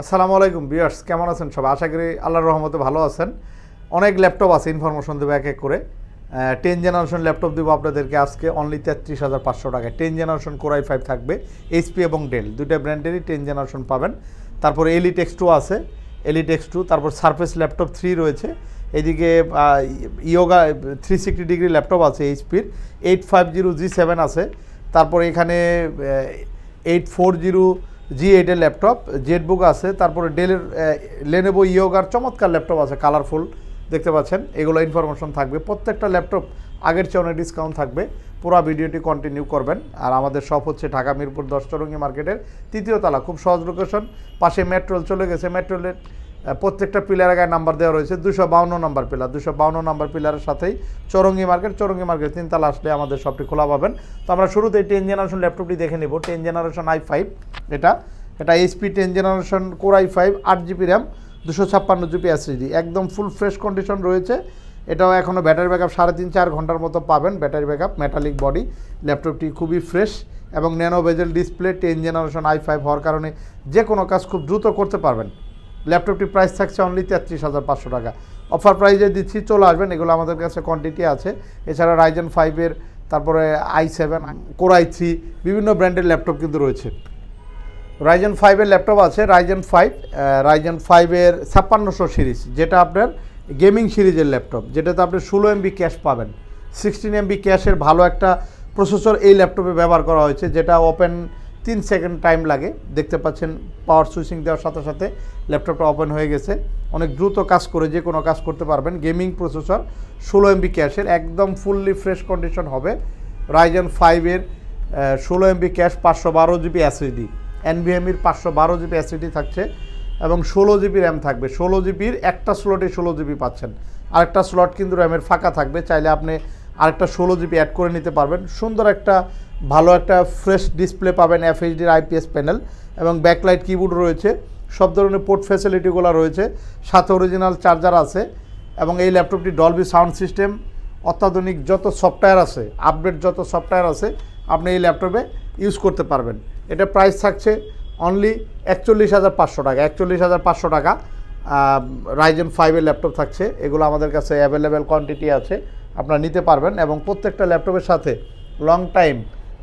আসসালামু আলাইকুম বিয়ার্স কেমন আছেন সবাই? আশা করি আল্লাহর রহমতে ভালো আছেন। অনেক ল্যাপটপ আছে ইনফরমেশন দেবো এক এক করে। টেন জেনারেশন ল্যাপটপ দেবো আপনাদেরকে আজকে অনলি তেত্রিশ হাজার পাঁচশো টাকায়। Ten generation core i five থাকবে এইচপি এবং ডেল দুইটা ব্র্যান্ডেরই টেন জেনারেশন পাবেন। তারপর এলিট টু আছে এলিট এক্স টু তারপর সারফেস ল্যাপটপ থ্রি রয়েছে। এদিকে yoga three sixty degree laptop আছে এইচপির eight five zero G seven আছে। তারপর এখানে এইট ফোর জিরো জি এইটের ল্যাপটপ জেটবুক আছে, তারপরে ডেলের লেনেবো ইয়োগার চমৎকার ল্যাপটপ আছে কালারফুল দেখতে পাচ্ছেন? এগুলো ইনফরমেশন থাকবে। প্রত্যেকটা ল্যাপটপ আগের চেয়ে অনেক ডিসকাউন্ট থাকবে। পুরো ভিডিওটি কন্টিনিউ করবেন। আর আমাদের শপ হচ্ছে ঢাকা মিরপুর দশ চরঙ্গি মার্কেটের তৃতীয় তলা, খুব সহজ লোকেশন পাশে মেট্রোল চলে গেছে মেট্রোলের প্রত্যেকটা পিলারের গায়ে নাম্বার দেওয়া রয়েছে, দুশো বাউন্ন নাম্বার পিলার দুশো বাউন্ন নাম্বার পিলারের সাথেই চরঙ্গি মার্কেট চরঙ্গি মার্কেট তিনতলা আসলে আমাদের শপটি খোলা পাবেন। তো আমরা শুরুতেই টেন জেনারেশন ল্যাপটপটি দেখে নেব। টেন জেনারেশন আই ফাইভ এটা এটা HP ten generation core i five আট জিবি র্যাম দুশো ছাপ্পান্ন জিবি এসএসডি একদম ফুল ফ্রেশ কন্ডিশন রয়েছে। এটাও এখনও ব্যাটারি ব্যাকআপ সাড়ে তিন চার ঘণ্টার মতো পাবেন ব্যাটারি ব্যাকআপ মেটালিক বডি ল্যাপটপটি খুবই ফ্রেশ এবং nano bezel display ten generation i five হওয়ার কারণে যে কোনো কাজ খুব দ্রুত করতে পারবেন। ল্যাপটপটির প্রাইস থাকছে অনলি তেত্রিশ হাজার পাঁচশো টাকা। অফার প্রাইজে দিচ্ছি, চলে আসবেন, এগুলো আমাদের কাছে কোয়ান্টিটি আছে। এছাড়া রাইজেন ফাইভের তারপরে i seven core i three বিভিন্ন ব্র্যান্ডের ল্যাপটপ কিন্তু রয়েছে। রাইজেন ফাইভের ল্যাপটপ আছে রাইজেন ফাইভ রাইজেন ফাইভের ছাপ্পান্নশো সিরিজ, যেটা আপনার গেমিং সিরিজের ল্যাপটপ যেটাতে আপনি ষোলো এমবি ক্যাশ পাবেন। সিক্সটিন এমবি ক্যাশের ভালো একটা প্রসেসর এই ল্যাপটপে ব্যবহার করা হয়েছে, যেটা ওপেন তিন সেকেন্ড টাইম লাগে। দেখতে পাচ্ছেন পাওয়ার সুইচিং দেওয়ার সাথে সাথে ল্যাপটপটা ওপেন হয়ে গেছে। অনেক দ্রুত কাজ করে, যে কোনো কাজ করতে পারবেন। গেমিং প্রসেসর ষোলো এমবি ক্যাশের একদম ফুললি ফ্রেশ কন্ডিশন হবে। রাইজেন ফাইভের ষোলো এমবি ক্যাশ পাঁচশো বারো জিবি এসএসডি এনভিএমির পাঁচশো বারো জিবি এসএসডি থাকছে এবং ষোলো জিবি র্যাম থাকবে। ষোলো জিবির একটা স্লটে ষোলো জিবি পাচ্ছেন। আরেকটা স্লট কিন্তু র্যামের ফাঁকা থাকবে। চাইলে আপনি আরেকটা ষোলো জিবি অ্যাড করে নিতে পারবেন। সুন্দর একটা, ভালো একটা ফ্রেশ ডিসপ্লে পাবেন এফএইচডির আইপিএস প্যানেল এবং ব্যাকলাইট কিবোর্ড রয়েছে। সব ধরনের পোর্ট ফ্যাসিলিটিগুলো রয়েছে। সাথে অরিজিনাল চার্জার আছে এবং এই ল্যাপটপটি ডলবি সাউন্ড সিস্টেম অত্যাধুনিক যত সফটওয়্যার আছে আপডেট যত সফটওয়্যার আছে, আপনি এই ল্যাপটপে ইউজ করতে পারবেন। এটা প্রাইস থাকছে অনলি একচল্লিশ হাজার পাঁচশো টাকা। একচল্লিশ হাজার পাঁচশো টাকা রাইজেন ফাইভের ল্যাপটপ থাকছে। এগুলো আমাদের কাছে অ্যাভেলেবেল কোয়ান্টিটি আছে। আপনারা নিতে পারবেন এবং প্রত্যেকটা ল্যাপটপের সাথে লং টাইম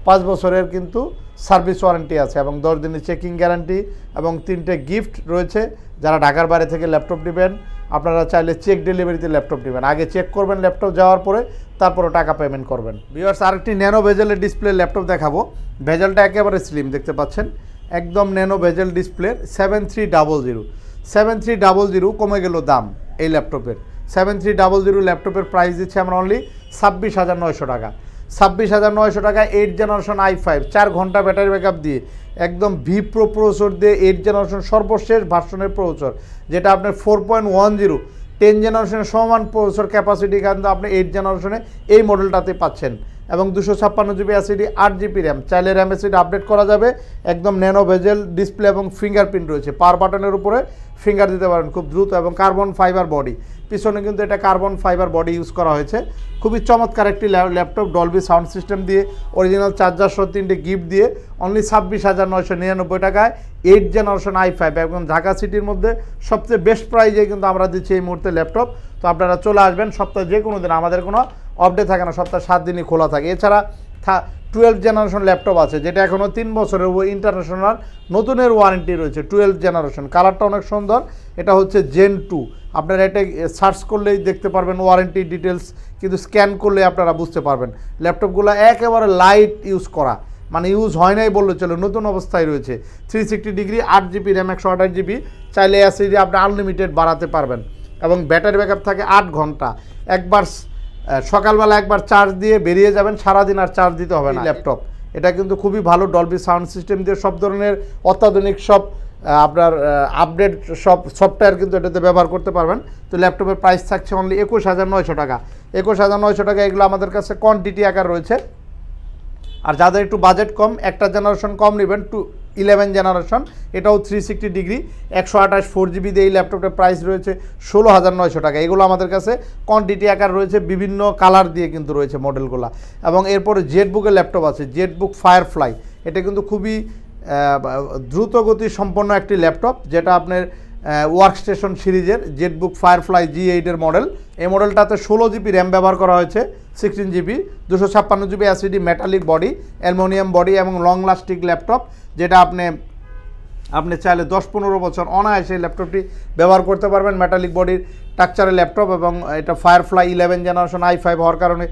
পাঁচ বছরের কিন্তু সার্ভিস ওয়ারেন্টি আছে এবং দশ দিনের চেকিং গ্যারান্টি এবং তিনটে গিফট রয়েছে। যারা ঢাকার বাইরে থেকে ল্যাপটপ নেবেন আপনারা চাইলে চেক ডেলিভারিতে ল্যাপটপ নেবেন। আগে চেক করবেন ল্যাপটপ যাওয়ার পরে তারপরে টাকা পেমেন্ট করবেন। ভিউয়ার্স আরেকটি ন্যানো ভেজেলের ডিসপ্লে ল্যাপটপ দেখাবো। ভেজেলটা একেবারে স্লিম দেখতে পাচ্ছেন? একদম nano bezel display seven three double zero seven three double zero কমে গেল দাম এই ল্যাপটপের সেভেন থ্রি ডাবল জিরো ল্যাপটপের প্রাইস দিচ্ছে আমরা অনলি ছাব্বিশ হাজার নয়শো টাকা। ছাব্বিশ হাজার নয়শো টাকা এইট জেনারেশন আই ফাইভ চার ঘণ্টা ব্যাটারি ব্যাকআপ দিয়ে। একদম ভি প্রো প্রসেসর দিয়ে এইট জেনারেশন সর্বশেষ ভার্সনের প্রসেসর যেটা আপনার four point one zero ten জেনারেশনের সমান প্রসেসর ক্যাপাসিটি কিন্তু আপনি এইট জেনারেশনে এই মডেলটাতে পাচ্ছেন। এবং দুশো ছাপ্পান্ন জিবি অ্যাসিডি আট জিবি র্যাম। চাইলে র্যাম অ্যাসিডি আপডেট করা যাবে। একদম ন্যানো ভেজেল, ডিসপ্লে এবং ফিঙ্গারপ্রিন্ট রয়েছে। পার বাটনের উপরে ফিঙ্গার দিতে পারেন খুব দ্রুত এবং কার্বন ফাইবার বডি। পিছনে কিন্তু এটা কার্বন ফাইবার বডি ইউজ করা হয়েছে। খুবই চমৎকার একটি ল্যা- ল্যাপটপ, ডলবি সাউন্ড সিস্টেম দিয়ে, অরিজিনাল চার্জার সহ তিনটে গিফট দিয়ে, অনলি ছাব্বিশ হাজার নয়শো নিরানব্বই টাকায় এইট জেনারেশন আই ফাইভ এবং ঢাকা সিটির মধ্যে সবচেয়ে বেস্ট প্রাইজে কিন্তু আমরা দিচ্ছি এই মুহূর্তে ল্যাপটপ। তো আপনারা চলে আসবেন সপ্তাহে যে কোনো দিন, আমাদের কোনো অপডে থাকে না, সপ্তাহে সাত দিনই খোলা থাকে। এছাড়া থা টুয়েলভ জেনারেশন ল্যাপটপ আছে, যেটা এখনও তিন বছরের ইন্টারন্যাশনাল নতুনের ওয়ারেন্টি রয়েছে টুয়েলভ জেনারেশন কালারটা অনেক সুন্দর, এটা হচ্ছে জেন টু আপনারা এটা সার্চ করলেই দেখতে পারবেন ওয়ারেন্টি ডিটেলস কিন্তু স্ক্যান করলে আপনারা বুঝতে পারবেন। ল্যাপটপগুলো একেবারে লাইট ইউজ করা। মানে ইউজ হয় নাই বললে চলে, নতুন অবস্থায় রয়েছে। থ্রি সিক্সটি ডিগ্রি আট জিবি র্যাম একশো আঠাশ জিবি চাইলে এসিডি আপনি আনলিমিটেড বাড়াতে পারবেন। এবং ব্যাটারি ব্যাকআপ থাকে আট ঘণ্টা। একবার সকালবেলা একবার চার্জ দিয়ে বেরিয়ে যাবেন সারাদিন আর চার্জ দিতে হবে না ল্যাপটপ এটা কিন্তু খুবই ভালো ডলবি সাউন্ড সিস্টেম দিয়ে সব ধরনের অত্যাধুনিক সব আপনার আপডেট সব সফটওয়্যার কিন্তু এটাতে ব্যবহার করতে পারবেন। তো ল্যাপটপের প্রাইস থাকছে অনলি একুশ হাজার নয়শো টাকা। একুশ হাজার নয়শো টাকা এগুলো আমাদের কাছে কোয়ান্টিটি আকার রয়েছে। আর যাদের একটু বাজেট কম একটা জেনারেশন কম নেবেন টু ইলেভেন জেনারেশন এটাও থ্রি সিক্সটি ডিগ্রি একশো আঠাশ ফোর জিবি দিয়ে এই ল্যাপটপটার প্রাইস রয়েছে ষোলো হাজার নয়শো টাকা। এগুলো আমাদের কাছে কোয়ান্টিটি আকার রয়েছে, বিভিন্ন কালার দিয়ে কিন্তু রয়েছে মডেলগুলো এবং এরপরে জেটবুকের ল্যাপটপ আছে জেটবুক ফায়ারফ্লাই এটা কিন্তু খুবই দ্রুত গতি সম্পন্ন একটি ল্যাপটপ যেটা আপনার ওয়ার্কস্টেশন সিরিজের জেটবুক ফায়ারফ্লাই জি এইটের মডেল এই মডেলটাতে ষোলো জিবি র্যাম ব্যবহার করা হয়েছে সিক্সটিন জিবি দুশো ছাপ্পান্ন GB অ্যাসিডি metallic body aluminium body এবং লং লাস্টিং ল্যাপটপ যেটা আপনি আপনি চাইলে দশ পনেরো বছর অনায়াসে ল্যাপটপটি ব্যবহার করতে পারবেন মেটালিক বডির টাকচারের ল্যাপটপ এবং এটা Firefly eleven generation I five হওয়ার কারণে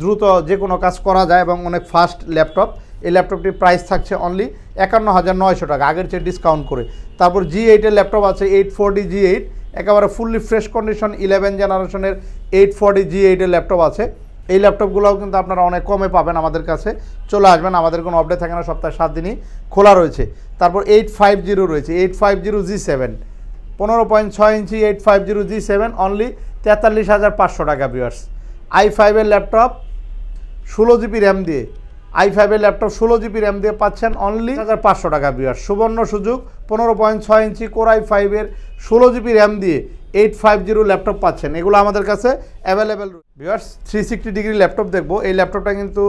দ্রুত যে কোনো কাজ করা যায় এবং অনেক ফাস্ট ল্যাপটপ। এই ল্যাপটপটির প্রাইস থাকছে অনলি একান্ন হাজার নয়শো টাকা, আগের চেয়ে ডিসকাউন্ট করে। তারপর জি এইটের ল্যাপটপ আছে এইট ফোরডি জি এইট একেবারে ফুললি ফ্রেশ কন্ডিশন ইলেভেন জেনারেশনের এইট ফোরডি জি এইটের ল্যাপটপ আছে। এই ল্যাপটপগুলোও কিন্তু আপনারা অনেক কমে পাবেন আমাদের কাছে। চলে আসবেন, আমাদের কোনো আপডেট থাকে না, সপ্তাহে সাত দিনই খোলা রয়েছে। তারপর এইট ফাইভ জিরো রয়েছে eight five zero G seven পনেরো পয়েন্ট ছয় inch eight five zero G seven only তেতাল্লিশ হাজার পাঁচশো টাকা বিয়ার্স আই ফাইভের ল্যাপটপ ষোলো জিবি র্যাম দিয়ে। আই ফাইভের ল্যাপটপ ষোলো জিবি র্যাম দিয়ে পাচ্ছেন অনলি হাজার পাঁচশো টাকা বিয়ার সুবর্ণ সুযোগ, পনেরো পয়েন্ট ছয় ইঞ্চি কোর আই ফাইভের ষোলো জিবি র্যাম দিয়ে এইট ফাইভ জিরো ল্যাপটপ পাচ্ছেন। এগুলো আমাদের কাছে available viewers three sixty degree laptop দেখব। এই ল্যাপটপটা কিন্তু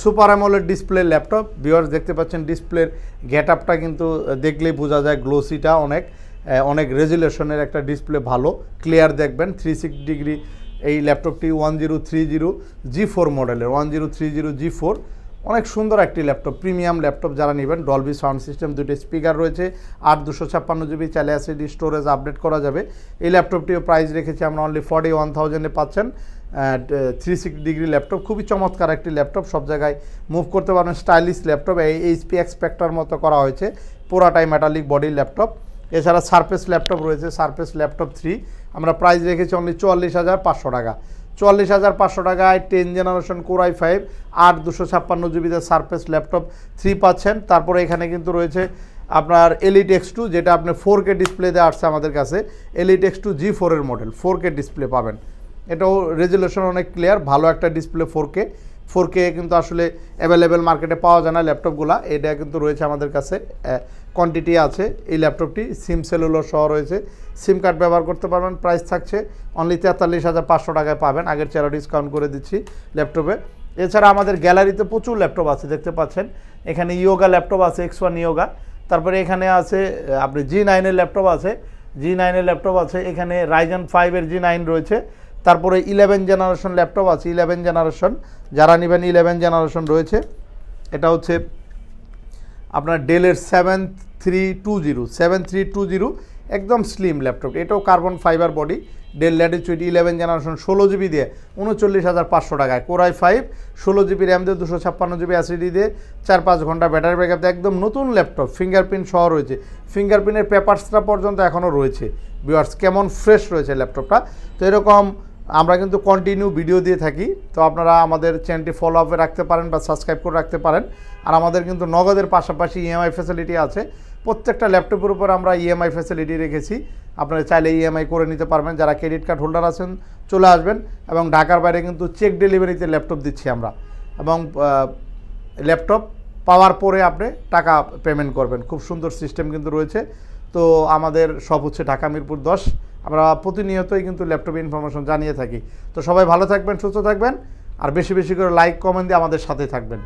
super AMOLED display laptop viewers দেখতে পাচ্ছেন ডিসপ্লের গেট আপটা কিন্তু দেখলেই বোঝা যায় গ্লোসিটা অনেক অনেক রেজুলেশনের একটা ডিসপ্লে ভালো। ক্লিয়ার দেখবেন থ্রি সিক্সটি ডিগ্রি এই ল্যাপটপটি one zero three zero G four মডেলের, one zero three zero G four. অনেক সুন্দর একটি ল্যাপটপ, প্রিমিয়াম ল্যাপটপ যারা নেবেন ডলবি সাউন্ড সিস্টেম দুটি স্পিকার রয়েছে আর দুশো ছাপ্পান্ন জিবি চাইলে অ্যাসিডি স্টোরেজ আপডেট করা যাবে। এই ল্যাপটপটিও প্রাইস রেখেছি আমরা অনলি ফর্টি ওয়ান থাউজেন্ডে পাচ্ছেন। থ্রি সিক্সটি ডিগ্রি ল্যাপটপ, খুবই চমৎকার একটি ল্যাপটপ, সব জায়গায় মুভ করতে পারবেন স্টাইলিশ ল্যাপটপ, এই এইচপি এক্সপেক্টার মতো করা হয়েছে, পুরাটাই মেটালিক বডির ল্যাপটপ। এছাড়া সারফেস ল্যাপটপ রয়েছে সারফেস ল্যাপটপ থ্রি আমরা প্রাইস রেখেছি অনলি চুয়াল্লিশ হাজার পাঁচশো টাকা। চুয়াল্লিশ হাজার পাঁচশো টাকায় টেন জেনারেশন কোরাই ফাইভ আট দুশো ছাপ্পান্ন জিবিতে সারফেস ল্যাপটপ থ্রি পাচ্ছেন। তারপরে এখানে কিন্তু রয়েছে আপনার এলিট এক্স টু যেটা আপনি ফোর কে ডিসপ্লেতে আসছে আমাদের কাছে। এলিট এক্স টু জি ফোরের মডেল ফোর কে ডিসপ্লে পাবেন। এটাও রেজুলেশন অনেক ক্লিয়ার ভালো একটা display four K four K কিন্তু আসলে অ্যাভেলেবেল মার্কেটে পাওয়া যায় না ল্যাপটপগুলো। এটা কিন্তু রয়েছে আমাদের কাছে কোয়ান্টিটি আছে। এই ল্যাপটপটি সিম সেলুলার সহ রয়েছে। সিম কার্ড ব্যবহার করতে পারবেন প্রাইস থাকছে অনলি তেতাল্লিশ হাজার পাঁচশো টাকায় পাবেন। আগের চেয়ারা ডিসকাউন্ট করে দিচ্ছি ল্যাপটপে। এছাড়া আমাদের গ্যালারিতে প্রচুর ল্যাপটপ আছে, দেখতে পাচ্ছেন। এখানে ইয়োগা ল্যাপটপ আছে এক্স ওয়ান ইয়োগা। তারপরে এখানে আছে আপনি জি নাইনের ল্যাপটপ আছে। জি নাইনের ল্যাপটপ আছে। এখানে রাইজন ফাইভের জি নাইন রয়েছে। তারপরে ইলেভেন জেনারেশন ল্যাপটপ আছে ইলেভেন জেনারেশন যারা নেবেন ইলেভেন জেনারেশন রয়েছে, এটা হচ্ছে আপনার ডেলের seven three two zero seven three two zero একদম স্লিম ল্যাপটপ এটাও carbon fibre body Dell Latitude eleven generation ষোলো জিবি দিয়ে, উনচল্লিশ হাজার পাঁচশো টাকায়। কোরাই ফাইভ ষোলো জিবি র্যাম দিয়ে, দুশো ছাপ্পান্ন জিবি অ্যাসিডি দিয়ে, চার পাঁচ ঘণ্টা ব্যাটারি ব্যাকআপ একদম নতুন ল্যাপটপ ফিঙ্গারপ্রিন্ট সহ রয়েছে। ফিঙ্গারপ্রিন্টের পেপারসটা পর্যন্ত এখনও রয়েছে। ভিউয়ার্স কেমন ফ্রেশ রয়েছে ল্যাপটপটা তো এরকম আমরা কিন্তু কন্টিনিউ ভিডিও দিয়ে থাকি, তো আপনারা আমাদের চ্যানেলটি ফলো আপে রাখতে পারেন বা সাবস্ক্রাইব করে রাখতে পারেন। আর আমাদের কিন্তু নগদের পাশাপাশি ইএমআই ফ্যাসিলিটি আছে। প্রত্যেকটা ল্যাপটপের উপর আমরা ইএমআই ফ্যাসিলিটি রেখেছি। আপনারা চাইলে ইএমআই করে নিতে পারবেন। যারা ক্রেডিট কার্ড হোল্ডার আছেন, চলে আসবেন এবং ঢাকার বাইরে কিন্তু চেক ডেলিভারিতে ল্যাপটপ দিচ্ছি আমরা। এবং ল্যাপটপ পাওয়ার পরে আপনি টাকা পেমেন্ট করবেন। খুব সুন্দর সিস্টেম কিন্তু রয়েছে। তো আমাদের সব হচ্ছে ঢাকা মিরপুর দশ। আমরা প্রতিনিয়তই কিন্তু ল্যাপটপ ইনফরমেশন জানিয়ে থাকি। তো সবাই ভালো থাকবেন, সুস্থ থাকবেন, আর বেশি বেশি করে লাইক কমেন্ট দিয়ে আমাদের সাথে থাকবেন।